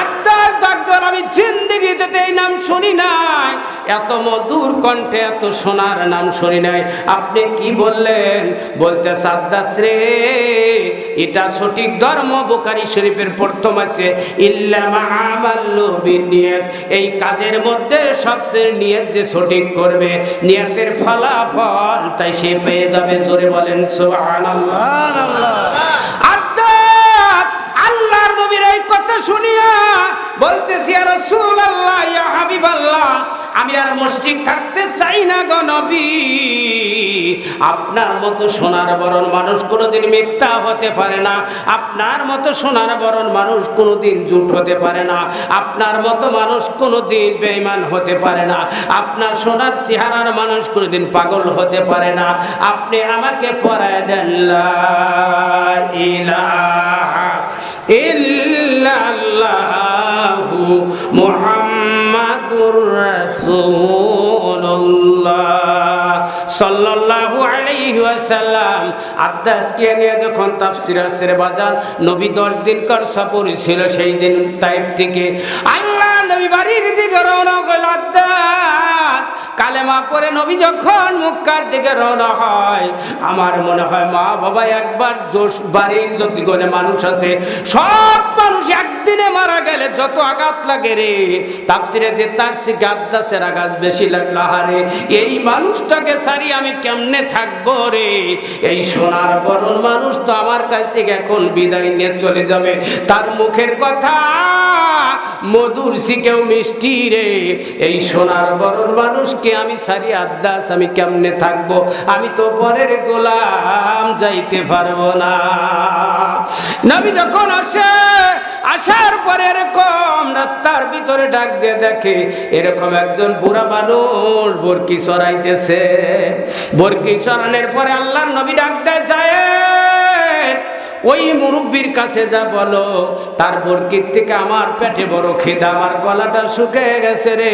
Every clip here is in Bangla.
আত্মার আমি এই নাম শুনি নাই, এত মধুর কণ্ঠে, এত সোনার নাম শুনি নাই। আপনি কি বললেন? বলতে সাদ্দাস এটা সঠিক ধর্ম, বুকারি শরীফের প্রথম আছে ইল্লামা এই কাজের মধ্যে সবচেয়ে নিয়ত যে সঠিক করবে, নিয়তের ফলাফল তাই সে পেয়ে যাবে, জোরে বলেন, সুবহানাল্লাহ। আত্মাজ কথা শুনিয়া বলতেছি আর রাসূল আল্লাহ ইয়া হাবিব আল্লাহ আমি আর মসজিদ থাকতে চাই না গো নবী। আপনার মতো সোনার বরণ মানুষ কোনোদিন মিথ্যা হতে পারে না। আপনার মতো সোনার বরণ মানুষ কোনোদিন জুট হতে পারে না। আপনার মতো মানুষ কোনোদিন বেঈমান হতে পারে না। আপনার সোনার চেহারার মানুষ কোনোদিন পাগল হতে পারে না। আপনি আমাকে পড়ায় দেন ইলাহা ইল্লাল্লাহু মুহাম্মাদুর রাসূলুল্লাহ সাল্লাল্লাহু আলাইহি ওয়াসাল্লাম আদাসকে নিয়ে যখন তাফসির আসের বাজার নবী দশ দিন কার সফর ছিল, সেই দিন তাইব থেকে আল্লাহ নবী বাড়ির দিকে রওনা কালেমা পরে নবী যখন মুক্কার দিকে রওনা হয়, আমার মনে হয় মা বাবা একবার জোশ বাড়ির যদি গনে মানুষ আছে, সব মানুষ একদিনে যত আঘাত লাগে রে, তাফসিরে যে তার থেকে আদাসের আঘাত বেশি লাগল, হারে। এই মানুষটাকে সারি আমি কেমনে থাকব রে? এই সোনার বরণ মানুষ তো আমার কাছ থেকে এখন বিদায় নিয়ে চলে যাবে। তার মুখের কথা, মধুর শিখেও মিষ্টি রে। এই সোনার বরণ মানুষকে আমি সারি আদাস আমি কেমনে থাকব? আমি তো পরের গোলাম, যাইতে পারব না। নবী যখন আসে আসার পরে এরকম রাস্তার ভিতরে ডাক দিয়ে দেখে এরকম একজন বুড়া মানুষ বরকি চড়াইতেছে। বরকি চড়ানোর পরে আল্লাহর নবী ডাক দেয় যায় ওই মুরব্বীর কাছে যা বলো তার বরকির থেকে আমার পেটে বড় খেদা আমার গলাটা শুকিয়ে গেছে রে।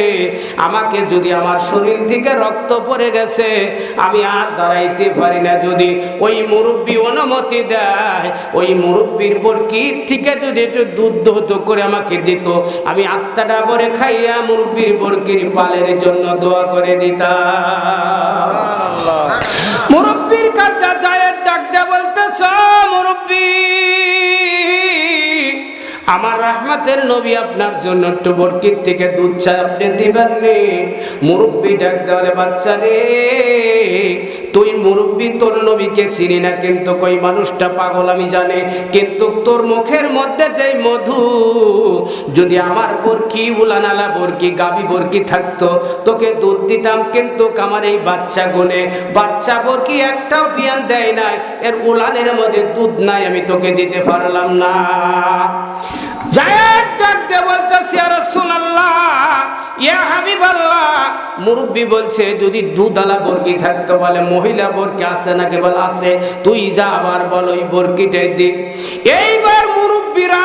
আমাকে যদি আমার শরীর থেকে রক্ত পড়ে গেছে আমি আর দাঁড়াইতে পারি না। যদি ওই মুরব্বী অনুমতি দেয় ওই মুরব্বীর বরকির থেকে যদি একটু দুধ দৌত করে আমাকে দিত আমি আত্মাটা পরে খাইয়া মুরব্বীর বরকির পালের জন্য দোয়া করে দিতাম। মুরব্বীর কাছে যায় ডাক বলতেছ? মুরব্বী আমার রাহমাতের নবী আপনার জন্য একটু বরকির থেকে দুধ চা আপনি দিবেন নি? মুরব্বী ডাক দেওয়ালে, বাচ্চা রে, তুই মুরব্বী, তোর নবীকে চিনি না, কিন্তু কই মানুষটা পাগল আমি জানে। কিন্তু তোর মুখের মধ্যে যেই মধু, যদি আমার বরকি, উলানালা বরকি, গাবি বরকি থাকতো, তোকে দুধ দিতাম, কিন্তু আমার এই বাচ্চা গুনে বাচ্চা বরকি একটাও বিয়ান দেয় নাই, এর উলানের মধ্যে দুধ নাই, আমি তোকে দিতে পারলাম না। জায়েদ ডাক দিয়ে বলতেছি আর রাসূলুল্লাহ মুরব্বি বলছে, যদি দুধালা বর্গি থাকতো, বলে মহিলা বর্গি আছে নাকি বলে আছে। তুই যা আবার বল ওই বর্গিটাই দিক এইবার মুরব্বিরা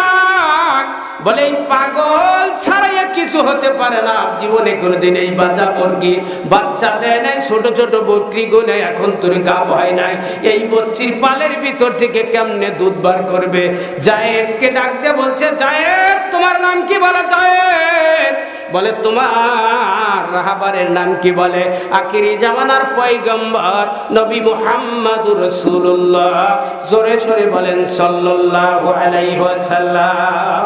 বলে, এই পাগল ছাড়াইয়া কিছু হতে পারে না। জীবনে কোনোদিন এই বাজা বর্গি বাচ্চা দেয় নাই, ছোট ছোট বকরি গুনে এখন তোর গাব হয় নাই। এই বচ্চির পালের ভিতর থেকে কেমনে দুধ বার করবে? জায়েদকে ডাক দিয়ে বলছে, জায়েদ, তোমার নাম কি বলে, জায়েদ? বলে, তোমার রাহাবারের নাম কি বলে? আখিরি জামানার পয়গম্বর নবী মুহাম্মাদুর রাসূলুল্লাহ জোরে জোরে বলেন, সাল্লাল্লাহু আলাইহি ওয়াসাল্লাম।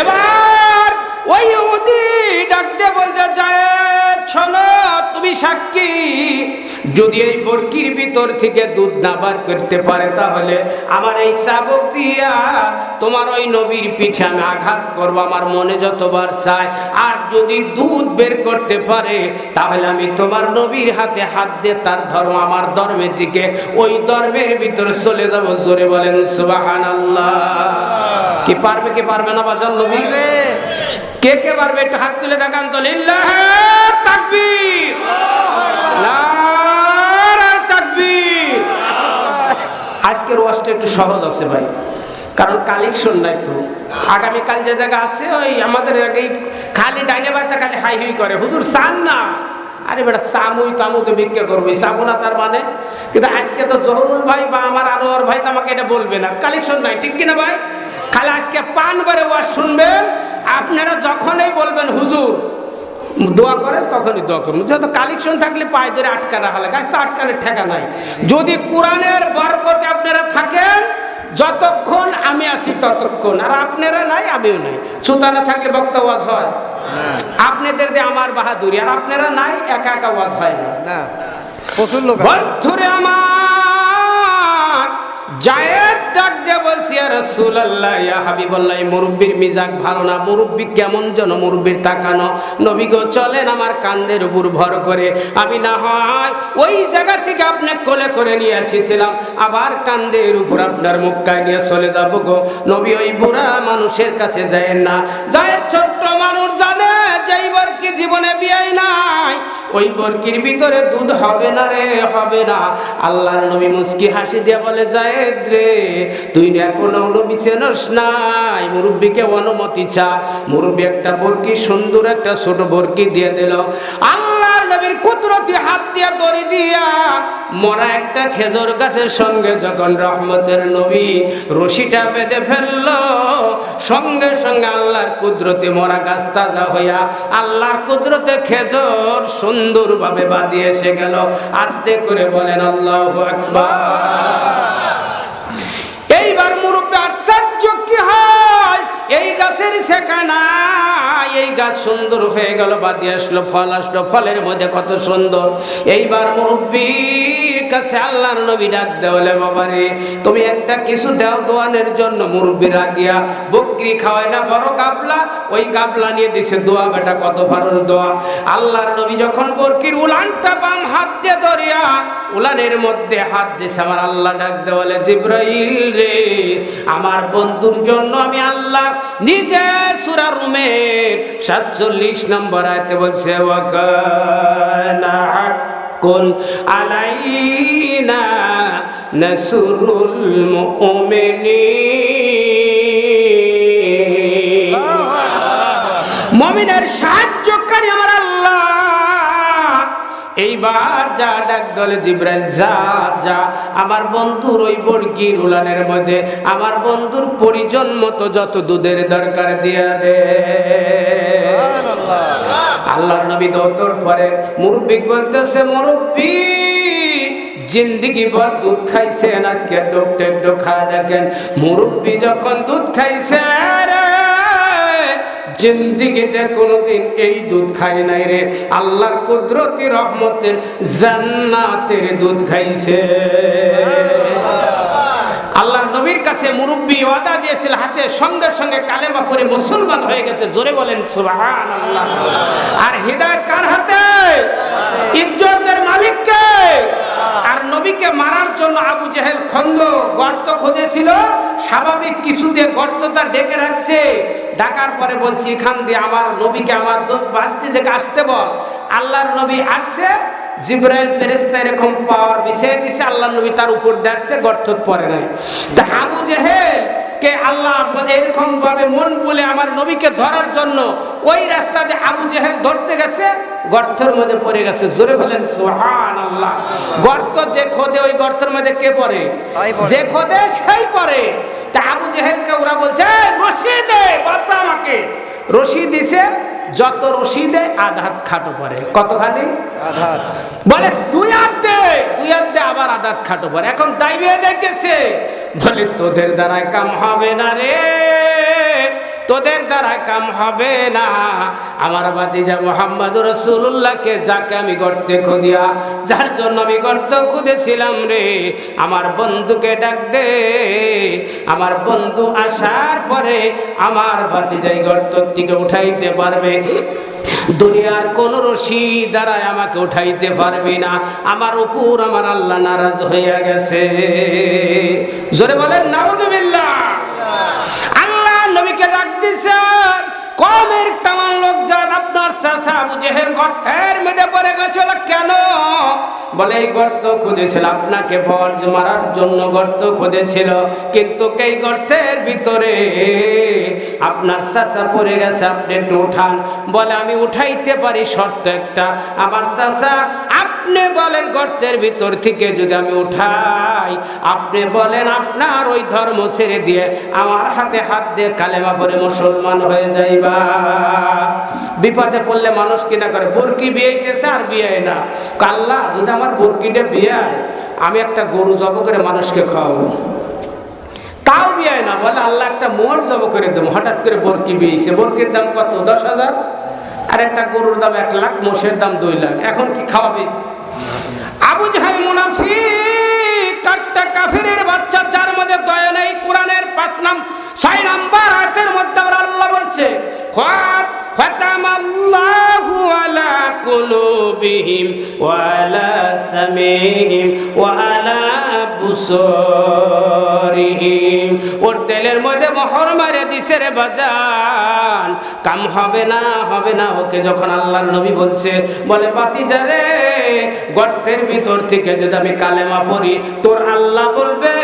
এবার ওই ইহুদি ডাক দিয়ে বলতে যায় শোনো, তুমি সাক্ষী। যদি এই বরকির ভিতর থেকে দুধ না বার করতে পারে তাহলে আমার এই শাবক দিয়া তোমার ওই নবীর পিঠে আমি আঘাত করব, আমার মনে যতবার চায়। আর যদি দুধ বের করতে পারে, তাহলে আমি তোমার নবীর হাতে হাত দিয়ে তার ধর্ম আমার ধর্মের দিকে ওই ধর্মের ভিতরে চলে যাব। জোরে বলেন সুবাহান কি পারবে কি পারবে না বাজার নবী? কে কে পারবে? একটু হাত তুলে দেখান তো। লিল্লাহ তাকবীর। তাকবীর। আজকের ওয়াজটা একটু সহজ আছে ভাই। কারণ কালেকশন নাই তো। আগামীকাল যে জায়গা আছে ওই আমাদের আগে খালি ডাইনে বাড়িতে খালি হাই হুই করে। হুজুর চান না? আরে বেটা সামুই তামুকে ভিক্ষা করব। সামু না তার মানে? কিন্তু আজকে তো জহরুল ভাই বা আমার আনোয়ার ভাই তো আমাকে এটা বলবে না। কালেকশন নাই ঠিক কিনা ভাই? খালি আজকে পান করে ওয়াজ শুনবেন আপনারা যখনই বলবেন হুজুর দোয়া করে তখনই দোয়া করুন যত কালেকশন থাকলে পায়ে ধরে আটকা রাখা লাগে আজ তো আটকালে ঠেকা নাই। যদি কোরআনের বরকতে আপনারা থাকেন যতক্ষণ আমি আছি ততক্ষণ আর আপনারা নাই আমিও নাই। সুতানা থাকলে বক্তা ওয়াজ হয়। আপনাদের দিয়ে আমার বাহাদুরি আর আপনারা নাই একা একা ওয়াজ হয় না। না। প্রচুর লোক আমার জায়েদ ডাক দিয়ে বলছি আর রাসূলুল্লাহ, ইয়া হাবিবাল্লাহ মুরব্বির মিজাজ ভালো না? মুরব্বি কেমন যেন মুরব্বির তাকানো। নবী গো, চলেন আমার কান্দের উপর ভর করে। আমি না হয় ওই জায়গা থেকে আপনি কোলে করে নিয়ে এসেছিলাম। আবার কান্দের উপর আপনার মুক্কায় নিয়ে চলে যাব গো। নবী ওই বুড়া মানুষের কাছে যায় না। জায়েদ ছোট্ট মানুষ জানে যে বরকি জীবনে বিয়াই নাই, ওই বরকির ভিতরে দুধ হবে না রে, হবে না। আল্লাহর নবী মুস্কি হাসি দিয়ে বলে যায় রে, তুই এখনও নবী নাই, মুরব্বীকে অনুমতি চা। মুরব্বী একটা বরকি, সুন্দর একটা ছোট বরকি দিয়ে দিল। আল্লাহর নবীর কুদরতি হাত দিয়া দড়ি দিয়া মরা একটা খেজুর গাছের সঙ্গে যখন রহমতের নবী রশিটা বেঁধে ফেলল, সঙ্গে সঙ্গে আল্লাহর কুদরতে মরা গাছ তাজা হইয়া আল্লাহর কুদরতে খেজুর সুন্দরভাবে বাঁধিয়ে এসে গেল। আস্তে করে বলেন, আল্লাহ এইবার গাছের সেখানা এই গাছ সুন্দর হয়ে গেল, বাদি আসলো ফল, আসলো ফলের মধ্যে কত সুন্দর। এইবার মুরব্বীর কাছে আল্লাহর নবী ডাক দেওয়ালে বাবারে, তুমি একটা কিছু দাও দোয়ানের জন্য, মুরব্বীর আগিয়া বকরি খাওয়ায় না, বড় গাবলা, ওই গাবলা নিয়ে দিছে, দোয়া, বেটা, কত ফারস দোয়া। আল্লাহর নবী যখন বরকির উলানটা বাম হাত দিয়ে ধরিয়া উলানের মধ্যে হাত দিছে, আমার আল্লাহ ডাক দেওয়ালে জিব্রাইল রে, আমার বন্ধুর জন্য আমি আল্লাহ নিজে সুরা রুমের সাতচল্লিশ নম্বর আয়তে বলছে ওয়াকানা হাক্কুন আলাইনা নাসরুল মুমিনিন। মমিনের সাহায্যকারী আমার আল্লাহ। এইবার যা ডাক দলে জিব্রাইল, যা যা। আমার বন্ধুর ওই বর্গির উলানের মধ্যে, আমার বন্ধুর পরিজন মতো যত দুধের দরকার দিয়া দে। আল্লাহর নবী দৌতর পরে মুরব্বী বলতেছে, মুরব্বী, জিন্দিগি ভর দুধ খাইছেন, আজকে ডোকটে একটু খাওয়া দেখেন। মুরব্বী যখন দুধ খাইছে জিন্দিগিতে কোনোদিন এই দুধ খাই নাই রে। আল্লাহর কুদরতি রহমতের জান্নাতের দুধ খাইছে। কাছে মুরব্বী ওয়াদা দিয়েছিল হাতে সঙ্গে সঙ্গে কালেমা পরে মুসলমান হয়ে গেছে। জোরে বলেন সুবহান আর হৃদয় কার হাতে? ইজ্জতের মালিককে। আর নবীকে মারার জন্য আবু জেহেল খন্দ গর্ত খুঁজেছিল, স্বাভাবিক কিছু দিয়ে গর্তটা ডেকে রাখছে। ডাকার পরে বলছি, এখান দিয়ে আমার নবীকে আমার বাঁচতে থেকে আসতে বল। আল্লাহর নবী আসছে জিব্রাইল ফেরেস্তা এরকম পাওয়ার বিষয় দিছে আল্লাহ নবী তার উপর দেখছে গর্ত পরে নাই। তা আবু জেহেল কে আল্লাহ এরকম ভাবে মন বলে আমার নবীকে ধরার জন্য ওই রাস্তা দিয়ে আবু জেহেল ধরতে গেছে গর্তের মধ্যে পড়ে গেছে। জোরে বলেন সুহান আল্লাহ গর্ত যে খোদে ওই গর্তের মধ্যে কে পড়ে? যে খোদে সেই পড়ে। তা আবু জেহেলকে ওরা বলছে "এই, রশি দে বাচ্চা আমাকে। রশি দিছে যত রশি দে আধাত খাটো পরে কতখানি? বলে দুই হাত দে দুই হাত দে আবার আধাত খাটো পরে এখন দাইবে যাইতেছে বলে তোদের দ্বারায় কাম হবে না রে। তোদের দ্বারা কাম হবে না। আমার বাতিজা মোহাম্মদ রসুল্লাহকে যাকে আমি গর্তে খুদিয়া, যার জন্য আমি গর্ত খুঁজেছিলাম রে, আমার বন্ধুকে ডাক দে। আমার বন্ধু আসার পরে আমার ভাতিজাই গর্ত থেকে উঠাইতে পারবে। দুনিয়ার কোন রশি দ্বারাই আমাকে উঠাইতে পারবি না। আমার উপর আমার আল্লাহ নারাজ হইয়া গেছে। জোরে বলেন নাউজুবিল্লাহ জেহেল গর্তের মেঝে পড়ে গেছিল, কেন? বলে, এই গর্ত খুঁজেছিল, আপনাকে ফর্জ মারার জন্য গর্ত খুঁজেছিল। কিন্তু এই গর্তের ভিতরে আপনার চাষা পড়ে গেছে, আপনি একটু উঠান। বলে, আমি উঠাইতে পারি শর্ত একটা। আমার চাষা আপনি বলেন গর্তের ভিতর থেকে যদি আমি উঠাই, আপনি বলেন আপনার ওই ধর্ম ছেড়ে দিয়ে আমার হাতে হাত দিয়ে কালেমা পরে মুসলমান হয়ে যাইবা। বিপদে পড়লে মানুষ কিনা করে? বরকি বিয়েতেছে আর বিয়ে না। কাল্লা যদি আমার বরকিটা বিয়ে আমি একটা গরু জব করে মানুষকে খাওয়াবো। তাও বিয়ে না, বলে আল্লাহ একটা মোট জব করে দেবো। হঠাৎ করে বরকি বিয়েছে বরকির দাম কত? দশ হাজার। আর একটা গরুর দাম এক লাখ, মোষের দাম দুই লাখ। এখন কি খাওয়াবে? আবু জাহেল মুনাফিক কাট্টা কাফিরের বাচ্চা, যার মধ্যে দয়া নেই, কোরআনের পাঁচ নাম, ছয় নাম্বার আয়াতের মধ্যে আল্লাহ বলছে ختم الله على قلوبهم وعلى سمعهم وعلى بصارهم ওর তেলের মধ্যে মোহর মারে দিছে রে বাজান কাম হবে না হবে না ওকে যখন আল্লাহর নবী বলছে বলে বাতি যারে গর্তের ভিতর থেকে যদি আমি কালেমা পড়ি তোর আল্লাহ বলবে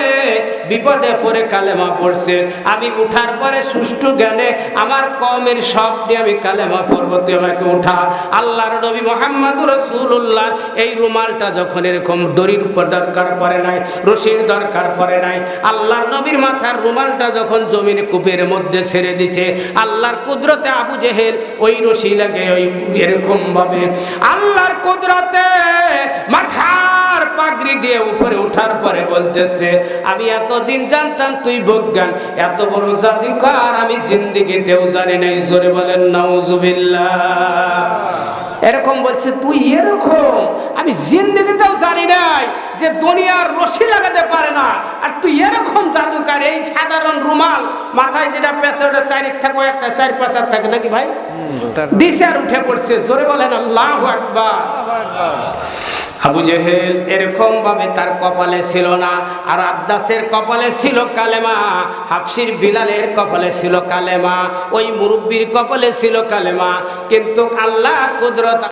বিপদে পড়ে কালেমা পড়ছে। আমি উঠার পরে সুষ্ঠু জ্ঞানে আমার কমের সব দিয়ে আমি কালেমা পড়ব। তুই আমাকে উঠা। আল্লাহর নবী মোহাম্মদ রসুল্লাহর এই রুমালটা যখন এরকম দড়ির উপর দরকার পড়ে নাই, রশির দরকার পড়ে নাই, আল্লাহর নবীর মাথার রুমালটা যখন জমিনে কূপের মধ্যে ছেড়ে দিছে, আল্লাহর কুদরতে আবু জেহেল ওই রশি লাগে ওই এরকম ভাবে আল্লাহর কুদরতে মাথার পাগড়ি দিয়ে উপরে উঠার পরে বলতেছে, আমি এতদিন জানতাম তুই বজ্ঞান, এত বড় জাদুকর, আমি জিন্দিগিতেও জানি নাই। জোরে বলেন, নাউজুবিল্লাহ। এরকম বলছে, তুই এরকম, আমি জিন্দিগিতেও জানি নাই যে দুনিয়ার রশি লাগাতে পারে না, আর তুই এরকম এই সাধারণ রুমাল মাথায় যেটা পেছে ওটা চারি থাকে একটা চারি পাঁচার থাকে নাকি ভাই? দিছে আর উঠে পড়ছে জোরে বলেন আল্লাহ আকবার। আবু জেহেল এরকম ভাবে তার কপালে ছিল না আর আদাসের কপালে ছিল কালেমা হাফসির বিলালের কপালে ছিল কালেমা ওই মুরব্বীর কপালে ছিল কালেমা কিন্তু আল্লাহর কুদরত